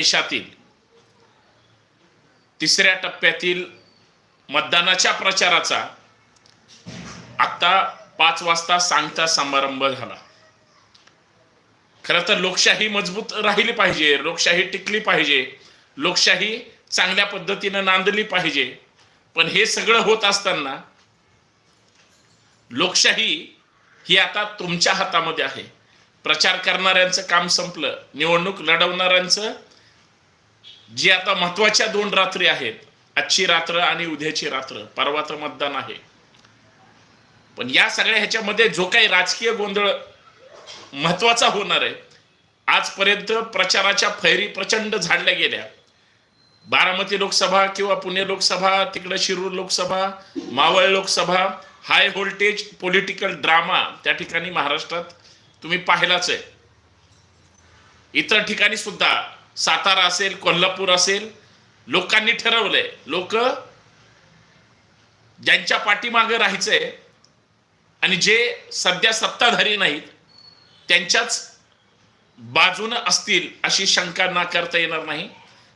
देशातील तिसऱ्या टप्प्यातील मतदानाच्या प्रचाराचा आता पाच वाजता सांगता समारंभ झाला. खरं तर लोकशाही मजबूत राहिली पाहिजे लोकशाही टिकली पाहिजे लोकशाही चांगल्या पद्धतीनं नांदली पाहिजे. पण हे सगळं होत असताना लोकशाही ही आता तुमच्या हातामध्ये आहे. प्रचार करणाऱ्यांचं काम संपलं निवडणूक लढवणाऱ्यांचं जी आता महत्त्वाच्या दोन रात्री आहेत. आजची रात्र आणि उद्याची रात्र. परवाचं मतदान आहे. पण या सगळ्या ह्याच्यामध्ये जो काही राजकीय गोंधळ महत्त्वाचा होणार आहे. आजपर्यंत प्रचाराच्या फैरी प्रचंड झाडल्या गेल्या. बारामती लोकसभा किंवा पुणे लोकसभा तिकडे Shirur Lok Sabha Maval Lok Sabha high voltage political drama त्या ठिकाणी महाराष्ट्रात तुम्ही पाहिलाच आहे. इतर ठिकाणी सुद्धा सातारा असेल कोल्हापूर असेल लोकांनी ठरवलंय. लोक ज्यांच्या पाठीमागे राहायचंय आणि जे सध्या सत्ताधारी नाहीत त्यांच्याच बाजूनं असतील अशी शंका नाकारता येणार नाही.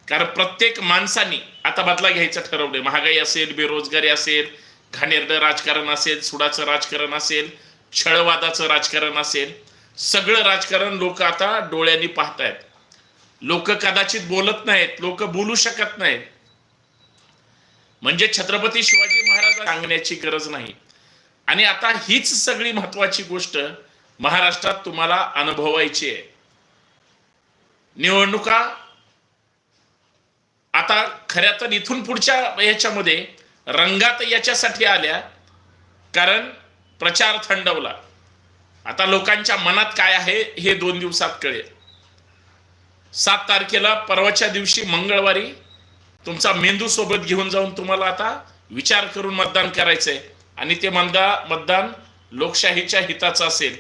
कारण प्रत्येक माणसानी आता बदला घ्यायचं ठरवलंय. महागाई असेल बेरोजगारी असेल घाणेरडं राजकारण असेल सुडाचं राजकारण असेल छळवादाचं राजकारण असेल सगळं राजकारण लोक आता डोळ्यांनी पाहतायत. लोक कदाचित बोलत नाहीत लोक बोलू शकत नाहीत. म्हणजे छत्रपती शिवाजी महाराज सांगण्याची गरज नाही. आणि आता हीच सगळी महत्वाची गोष्ट महाराष्ट्रात तुम्हाला अनुभवायची आहे. निवडणुका आता खऱ्या तर इथून पुढच्या याच्यामध्ये रंगात याच्यासाठी आल्या कारण प्रचार थंडवला. आता लोकांच्या मनात काय आहे हे दोन दिवसात कळेल. सात तारखेला परवाच्या दिवशी मंगळवारी तुमचा मेंदू सोबत घेऊन जाऊन तुम्हाला आता विचार करून मतदान करायचंय. आणि ते मंदा मतदान लोकशाहीच्या हिताचं असेल.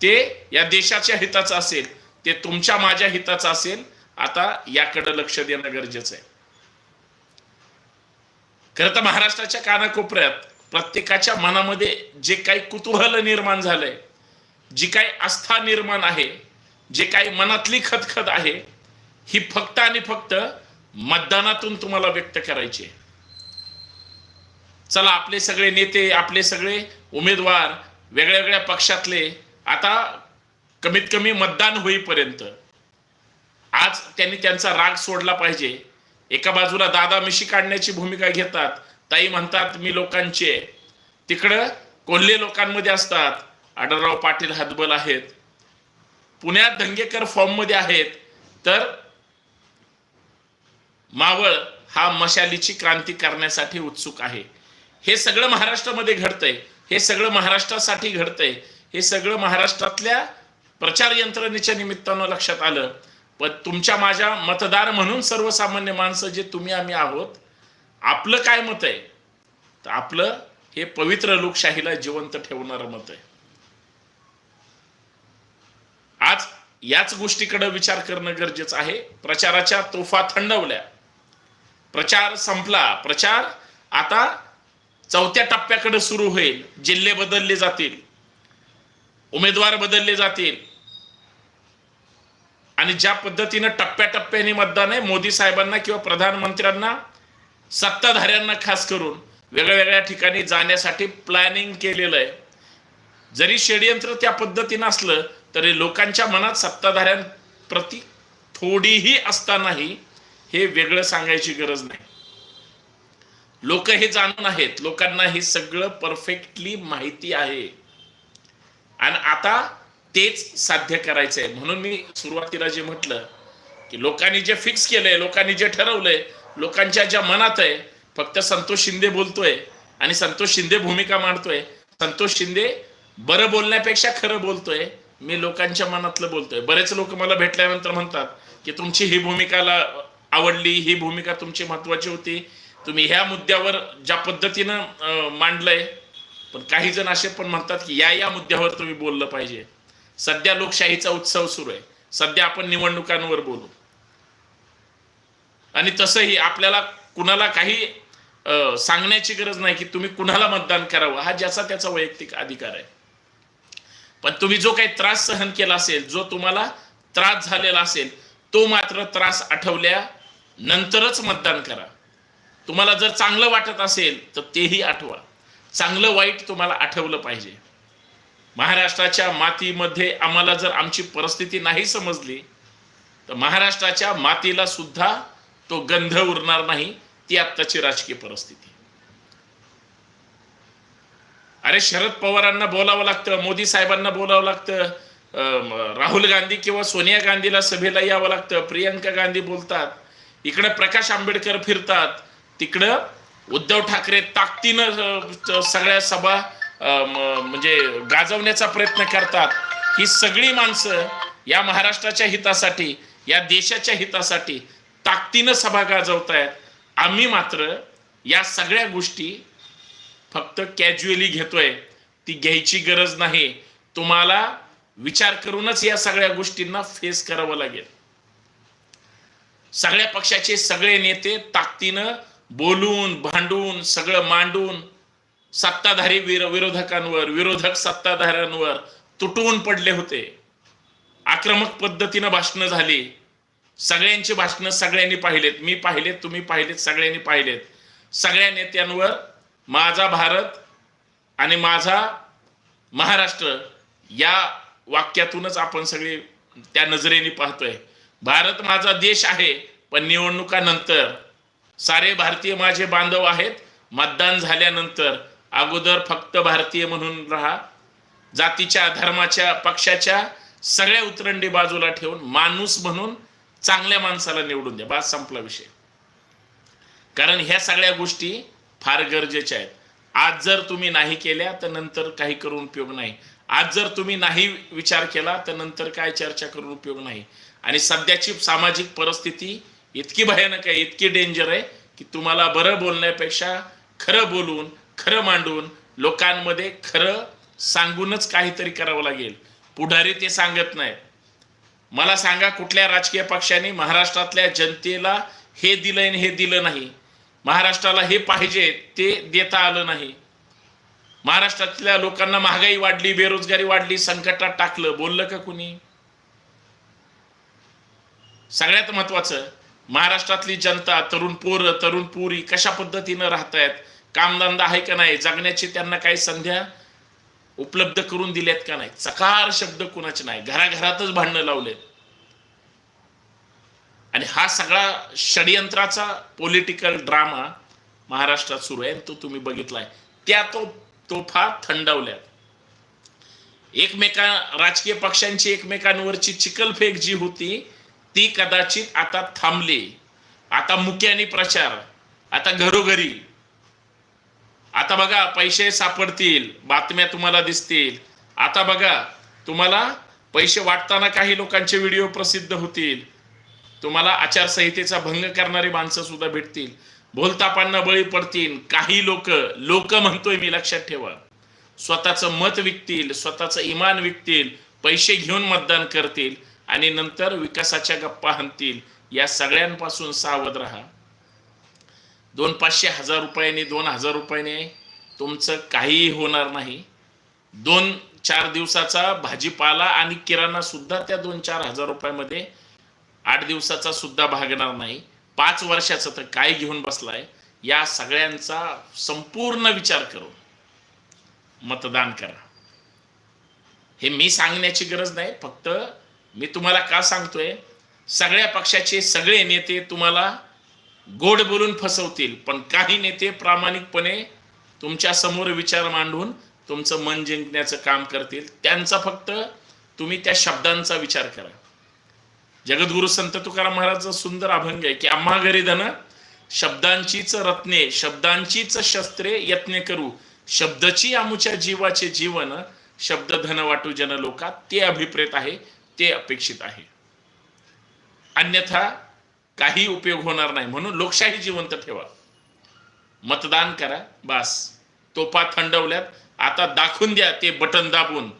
ते या देशाच्या हिताचं असेल. ते तुमच्या माझ्या हिताचं असेल. आता याकडे लक्ष देणं गरजेचं आहे. खरं तर महाराष्ट्राच्या कानाकोपऱ्यात प्रत्येकाच्या मनामध्ये जे काही कुतूहल निर्माण झालंय जी काही आस्था निर्माण आहे जे काही मनातली खतखत आहे ही फक्त आणि फक्त मतदानातून तुम्हाला व्यक्त करायची आहे. चला आपले सगळे नेते आपले सगळे उमेदवार वेगळ्या वेगळ्या पक्षातले आता कमीत कमी मतदान होईपर्यंत. आज त्यांनी त्यांचा राग सोडला पाहिजे. एका बाजूला दादा मिशी काढण्याची भूमिका घेतात ताई म्हणतात मी लोकांचे तिकडं कोल्हे लोकांमध्ये असतात आडरराव पाटील हातबल आहेत पुण्यात दंगेकर फॉर्ममध्ये आहेत तर मावळ हा मशालीची क्रांती करण्यासाठी उत्सुक आहे. हे सगळं महाराष्ट्रामध्ये घडतंय हे सगळं महाराष्ट्रासाठी घडतंय हे सगळं महाराष्ट्रातल्या प्रचार यंत्रणेच्या निमित्तानं लक्षात आलं. पण तुमच्या माझ्या मतदार म्हणून सर्वसामान्य माणसं जे तुम्ही आम्ही आहोत आपलं काय मत आहे? तर आपलं हे पवित्र लोकशाहीला जिवंत ठेवणारं मत आहे. आज याच गोष्टीकडे विचार करणं गरजेचं आहे. प्रचाराच्या तोफा थंडवल्या. प्रचार संपला. प्रचार आता चौथ्या टप्प्याकडे सुरू होईल. जिल्हे बदलले जातील. उमेदवार बदलले जातील. आणि ज्या पद्धतीनं टप्प्याटप्प्याने मतदान आहे मोदी साहेबांना किंवा प्रधानमंत्र्यांना सत्ताधाऱ्यांना खास करून वेगळ्या वेगळ्या ठिकाणी जाण्यासाठी प्लॅनिंग केलेलं आहे. जरी षडयंत्र त्या पद्धतीनं असलं तरी लोकांच्या मनात सत्ताधाऱ्यांप्रती थोडीही असतानाही हे वेगळं सांगायची गरज नाही. लोक हे जाणून आहेत लोकांना हे सगळं परफेक्टली माहिती आहे. आणि आता तेच साध्य करायचंय. म्हणून मी सुरुवातीला जे म्हटलं की लोकांनी जे फिक्स केलंय लोकांनी जे ठरवलंय लोकांच्या ज्या मनात आहे फक्त संतोष शिंदे बोलतोय आणि संतोष शिंदे भूमिका मांडतोय. संतोष शिंदे बरं बोलण्यापेक्षा खरं बोलतोय. मी लोकांच्या मनातलं बोलतोय. बरेच लोक मला भेटल्यानंतर म्हणतात की तुमची ही भूमिकाला आवडली ही भूमिका तुमची महत्वाची होती. तुम्ही ह्या मुद्द्यावर ज्या पद्धतीनं मांडलंय पण काही जण असे पण म्हणतात की या या मुद्द्यावर तुम्ही बोललं पाहिजे. सध्या लोकशाहीचा उत्सव सुरू आहे. सध्या आपण निवडणुकांवर बोलू. आणि तसंही आपल्याला कुणाला काही सांगण्याची गरज नाही की तुम्ही कुणाला मतदान करावं. हा ज्याचा त्याचा वैयक्तिक अधिकार आहे. पण तुम्ही जो काही त्रास सहन केला असेल जो तुम्हाला त्रास झालेला असेल तो मात्र त्रास आठवल्या नंतरच मतदान करा. तुम्हाला जर चांगलं वाटत असेल तर तेही आठवा. चांगलं वाईट तुम्हाला आठवलं पाहिजे. महाराष्ट्राच्या मातीमध्ये आम्हाला जर आमची परिस्थिती नाही समजली तर महाराष्ट्राच्या मातीला सुद्धा तो गंध उरणार नाही ती आत्ताची राजकीय परिस्थिती. अरे शरद पवारांना बोलावं लागतं मोदी साहेबांना बोलावं लागतं राहुल गांधी किंवा सोनिया गांधीला सभेला यावं लागतं प्रियंका गांधी बोलतात इकडे प्रकाश आंबेडकर फिरतात तिकडं उद्धव ठाकरे ताकदीनं सगळ्या सभा म्हणजे गाजवण्याचा प्रयत्न करतात. ही सगळी माणसं या महाराष्ट्राच्या हितासाठी या देशाच्या हितासाठी ताकदीनं सभा गाजवतायत. आम्ही मात्र या सगळ्या गोष्टी फक्त कॅज्युअली घेतोय. ती घ्यायची गरज नाही. तुम्हाला विचार करूनच या सगळ्या गोष्टींना फेस करावं लागेल. सगळ्या पक्षाचे सगळे नेते ताकदीनं बोलून भांडून सगळं मांडून सत्ताधारी विर विरोधकांवर विरोधक सत्ताधाऱ्यांवर तुटून पडले होते. आक्रमक पद्धतीनं भाषणं झाली. सगळ्यांची भाषणं सगळ्यांनी पाहिलेत. मी पाहिलेत तुम्ही पाहिलेत सगळ्यांनी पाहिलेत. सगळ्या नेत्यांवर माझा भारत आणि माझा महाराष्ट्र या वाक्यातूनच आपण सगळे त्या नजरेने पाहतोय. भारत माझा देश आहे पण निवडणुकानंतर सारे भारतीय माझे बांधव आहेत. मतदान झाल्यानंतर अगोदर फक्त भारतीय म्हणून राहा. जातीच्या धर्माच्या पक्षाच्या सगळ्या उतरंडी बाजूला ठेवून माणूस म्हणून चांगल्या माणसाला निवडून द्या. बास संपला विषय. कारण ह्या सगळ्या गोष्टी फार गरजेच्या आहेत. आज जर तुम्ही नाही केल्या तर नंतर काही करून उपयोग नाही. आज जर तुम्ही नाही विचार केला तर नंतर काय चर्चा करून उपयोग नाही. आणि सध्याची सामाजिक परिस्थिती इतकी भयानक आहे इतकी डेंजर आहे की तुम्हाला बरं बोलण्यापेक्षा खरं बोलून खरं मांडून लोकांमध्ये खरं सांगूनच काहीतरी करावं लागेल. पुढारी ते सांगत नाहीत मला सांगा कुठल्या राजकीय पक्षाने महाराष्ट्रातल्या जनतेला हे दिलंय आणि हे दिलं नाही. महाराष्ट्राला हे पाहिजे ते देता आलं नाही. महाराष्ट्रातल्या लोकांना महागाई वाढली बेरोजगारी वाढली संकटात टाकलं. बोललं का कुणी? सगळ्यात महत्वाचं महाराष्ट्रातली जनता तरुण पोरं तरुण पोरी कशा पद्धतीनं राहतायत? कामधंदा आहे का नाही? जगण्याची त्यांना काही संध्या उपलब्ध करून दिल्यात का नाही? चकार शब्द कुणाचे नाही. घराघरातच भांडणं लावलेत. आणि हा सगळा षडयंत्राचा पॉलिटिकल ड्रामा महाराष्ट्रात सुरू आहे तो तुम्ही बघितलाय. त्या तो तोफा थंडवल्यात. एकमेका राजकीय पक्षांची एकमेकांवरची चिकलफेक जी होती ती कदाचित आता थांबली. आता मुख्याने प्रचार आता घरोघरी. आता बघा पैसे सापडतील बातम्या तुम्हाला दिसतील. आता बघा तुम्हाला पैसे वाटताना काही लोकांचे व्हिडिओ प्रसिद्ध होतील. तुम्हाला आचारसंहितेचा भंग करणारी माणसं सुद्धा भेटतील. भोलतापांना बळी पडतील. काही लोक लोक म्हणतोय मी लक्षात ठेवा. स्वतःचं मत विकतील स्वतःचं इमान विकतील पैसे घेऊन मतदान करतील आणि नंतर विकासाच्या गप्पा हाणतील या सगळ्यांपासून सावध राहा. दोन पाचशे हजार रुपयांनी दोन हजार रुपयाने तुमचं काहीही होणार नाही. दोन चार दिवसाचा भाजीपाला आणि किराणा सुद्धा त्या दोन चार हजार रुपयामध्ये आठ दिवसाचा सुद्धा भागणार नाही. पाच वर्षाचं तर काय घेऊन बसलाय या सगळ्यांचा संपूर्ण विचार करून मतदान करा. हे मी सांगण्याची गरज नाही फक्त मी तुम्हाला का सांगतोय सगळ्या पक्षाचे सगळे नेते तुम्हाला गोड बोलून फसवतील पण काही नेते प्रामाणिकपणे तुमच्यासमोर विचार मांडून तुमचं मन जिंकण्याचं काम करतील. त्यांचा फक्त तुम्ही त्या शब्दांचा विचार करा. जगद्गुरु संत तुकाराम महाराजचा सुंदर अभंग आहे की आम्हा घरी धन शब्दांचीच रत्ने शब्दांचीच शस्त्रे यत्ने करू. शब्दची आमुच्या जीवाचे जीवन शब्द धन वाटू जन लोकात. ते अभिप्रेत आहे ते अपेक्षित आहे. अन्यथा काही उपयोग होणार नाही. म्हणून लोकशाही जिवंत ठेवा. मतदान करा बास. तोपा थंडवल्यात. आता दाखवून द्या ते बटन दाबून.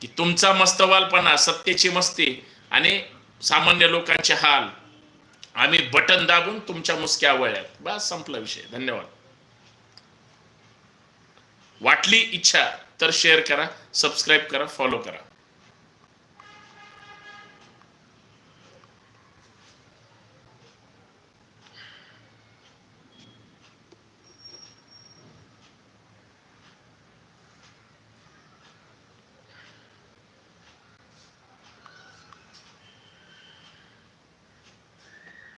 की तुमचा मस्तवालपणा सत्तेची मस्ती आणि सामान्य लोकांचे हाल. आम्ही बटन दाबून तुमच्या मुसक्या आवळल्यात बस संपला विषय. धन्यवाद. वाटली इच्छा तर शेअर करा सबस्क्राईब करा फॉलो करा.